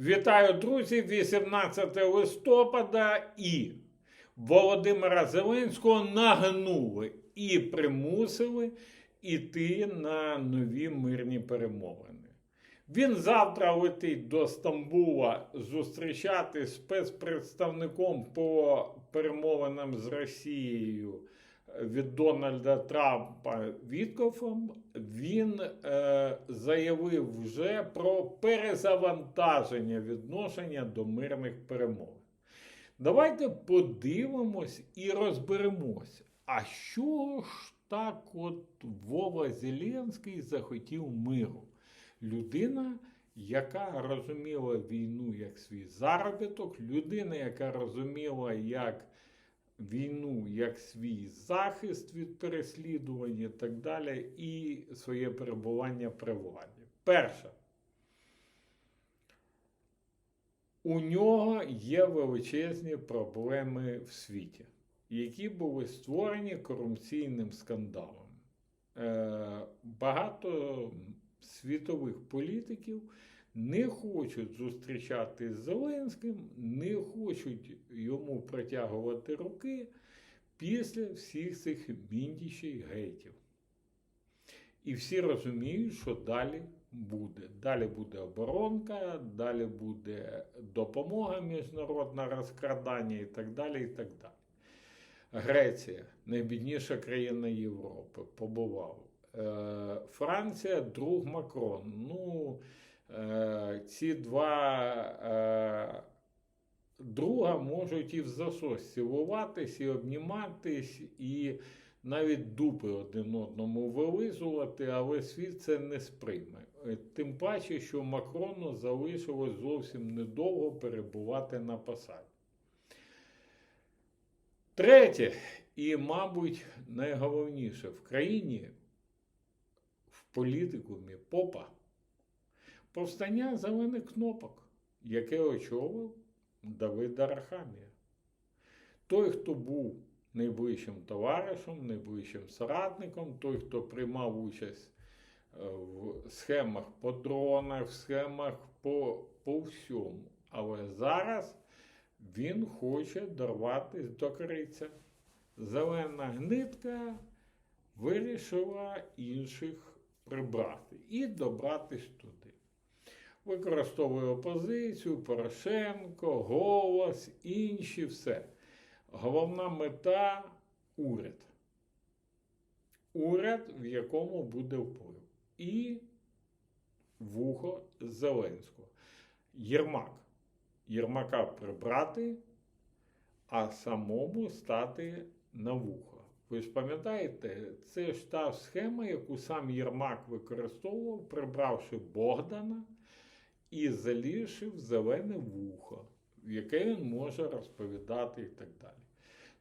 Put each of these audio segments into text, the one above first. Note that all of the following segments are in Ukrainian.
Вітаю, друзі! 18 листопада і Володимира Зеленського нагнули і примусили йти на нові мирні перемовини. Він завтра летить до Стамбула зустрічати з спецпредставником по перемовинам з Росією від Дональда Трампа Віткофом. Він е, заявив вже про перезавантаження відношення до мирних перемовин. Давайте подивимось і розберемося. А що ж так от Вова Зеленський захотів миру? Людина, яка розуміла війну як свій заробіток, людина, яка розуміла як війну як свій захист від переслідування і так далі, і своє перебування при владі. Перше. У нього є величезні проблеми в світі, які були створені корупційним скандалом. Е, багато світових політиків не хочуть зустрічати з Зеленським, не хочуть йому протягувати руки після всіх цих міндічей гейтів. І всі розуміють, що далі буде. Далі буде оборонка, далі буде допомога міжнародна розкрадання і так далі. і так далі. Греція найбідніша країна Європи, побував. Е, Франція, друг Макрон. Ну, ці два е, друга можуть і в засос цілуватись, і обніматись, і навіть дупи один одному вилизувати, але світ це не сприйме. Е, Тим паче, що Макрону залишилось зовсім недовго перебувати на посаді. Третє, і, мабуть, найголовніше в країні в політикумі попа повстання зелених кнопок, яке очолив Давид Арахамія. Той, хто був найближчим товаришем, найближчим соратником, той, хто приймав участь е, в схемах по дронах, в схемах по, по всьому. Але зараз він хоче дорватися до кориця. Зелена гнитка вирішила інших прибрати і добратись туди. Використовує опозицію, Порошенко, голос, інші все. Головна мета уряд. Уряд, в якому буде вплив. І вухо Зеленського. Єрмак. Єрмака прибрати, а самому стати на вухо. Ви ж пам'ятаєте, це ж та схема, яку сам Єрмак використовував, прибравши Богдана і залишив зелене вухо, яке він може розповідати і так далі.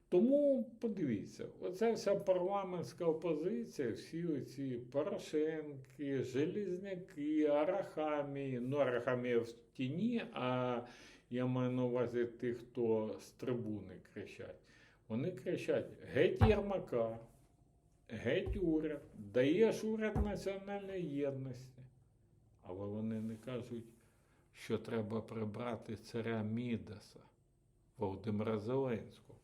Тому подивіться, оця вся парламентська опозиція, всі оці Порошенки, Желізняки, Арахамії, ну Арахамія в тіні, а я маю на увазі тих, хто з трибуни кричать. Вони кричать: геть Єрмака, геть уряд, даєш уряд національної єдності. Але вони не кажуть, що треба прибрати царя Мідаса, Володимира Зеленського.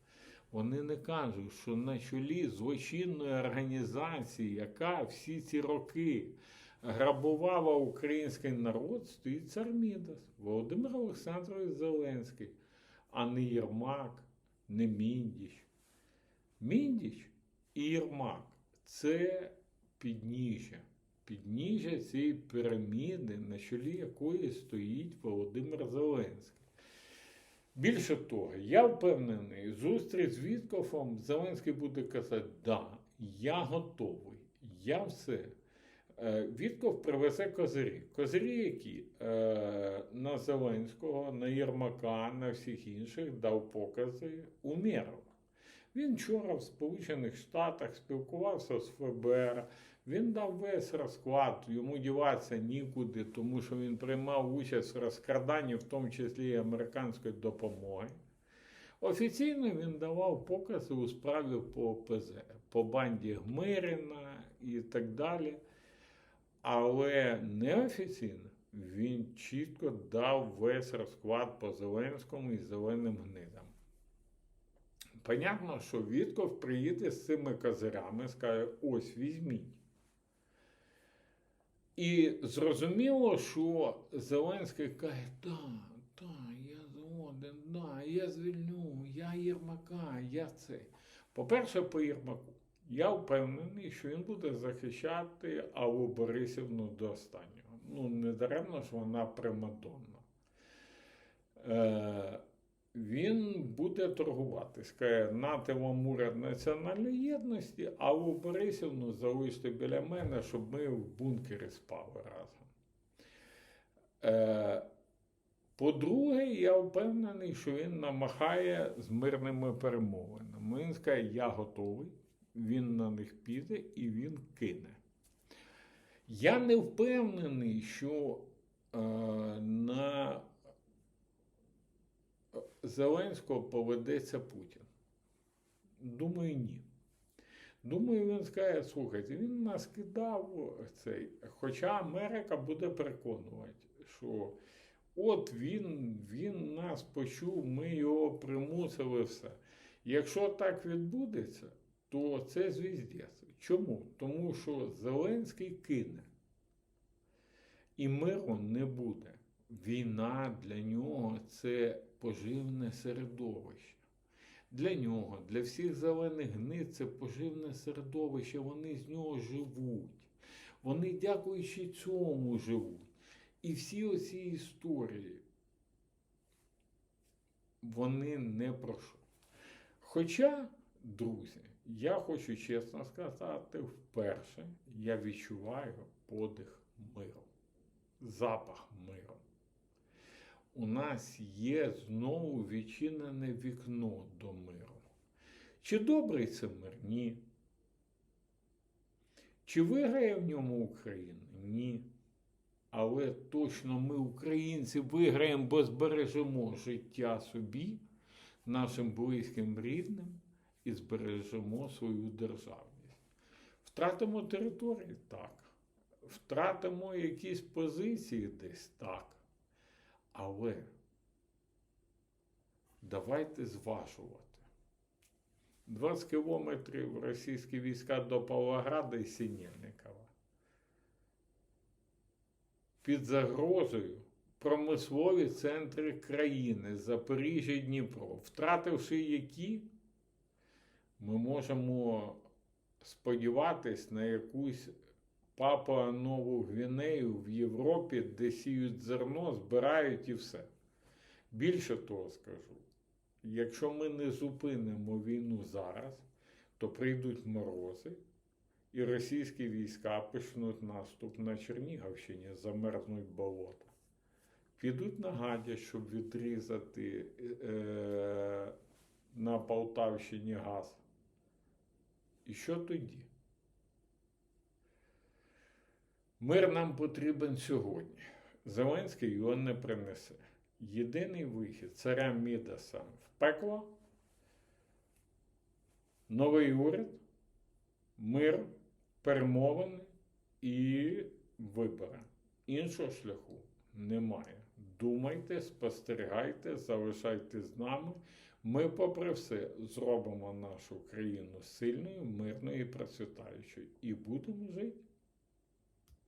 Вони не кажуть, що на чолі злочинної організації, яка всі ці роки грабувала український народ, стоїть цар Мідас, Володимир Олександрович Зеленський, а не Єрмак, не Міндіч. Міндіч і Єрмак це підніжжя. Підніжжя цієї піраміди, на чолі якої стоїть Володимир Зеленський. Більше того, я впевнений, зустріч з Віткофом Зеленський буде казати, да, я готовий, я все. Е, Вітков привезе козирі. Козирі, які е, на Зеленського, на Єрмака, на всіх інших дав покази Умєрова. Він вчора в Сполучених Штатах спілкувався з ФБР. Він дав весь розклад, йому діватися нікуди, тому що він приймав участь в розкраданні, в тому числі і американської допомоги. Офіційно він давав покази у справі по ОПЗ, по банді Гмирина і так далі. Але неофіційно він чітко дав весь розклад по Зеленському і зеленим гнидам. Понятно, що Вітков приїде з цими козирями, скаже: ось візьміть. І зрозуміло, що Зеленський каже, так, так, я згоден, да, я звільню, я Єрмака, я це. По-перше, по Єрмаку. Я впевнений, що він буде захищати Аллу Борисівну до останнього. Ну, не даремно ж вона примадонна. Е, він буде торгувати. Скаже, нате вам уряд національної єдності, Аллу Борисівну залиште біля мене, щоб ми в бункері спали разом. Е, по-друге, я впевнений, що він намахає з мирними перемовинами. Він скаже, я готовий, він на них піде і він кине. Я не впевнений, що е, на Зеленського поведеться Путін. Думаю, ні. Думаю, він скаже, слухайте, він нас кидав цей. Хоча Америка буде переконувати, що от він, він нас почув, ми його примусили все. Якщо так відбудеться, то це звіздець. Чому? Тому що Зеленський кине. І миру не буде. Війна для нього це поживне середовище. Для нього, для всіх зелених гнид це поживне середовище, вони з нього живуть. Вони, дякуючи цьому, живуть. І всі оці історії, вони не про що. Хоча, друзі, я хочу чесно сказати, вперше я відчуваю подих миру, запах миру. У нас є знову відчинене вікно до миру. Чи добрий це мир? Ні. Чи виграє в ньому Україна? Ні. Але точно ми, українці, виграємо, бо збережемо життя собі, нашим близьким рідним і збережемо свою державність. Втратимо території? Так. Втратимо якісь позиції десь так. Але давайте зважувати. 20 кілометрів російські війська до Павлограда і Синельникова. Під загрозою промислові центри країни Запоріжжя і Дніпро, втративши які, ми можемо сподіватись на якусь Папа Нову Гвінею в Європі, де сіють зерно, збирають і все. Більше того скажу, якщо ми не зупинимо війну зараз, то прийдуть морози, і російські війська почнуть наступ на Чернігівщині, замерзнуть болота. Підуть на гадя, щоб відрізати е, на Полтавщині газ. І що тоді? Мир нам потрібен сьогодні. Зеленський його не принесе. Єдиний вихід царя Мідаса в пекло, новий уряд, мир, перемовини і вибори. Іншого шляху немає. Думайте, спостерігайте, залишайтесь з нами. Ми, попри все, зробимо нашу країну сильною, мирною і процвітаючою. І будемо жити.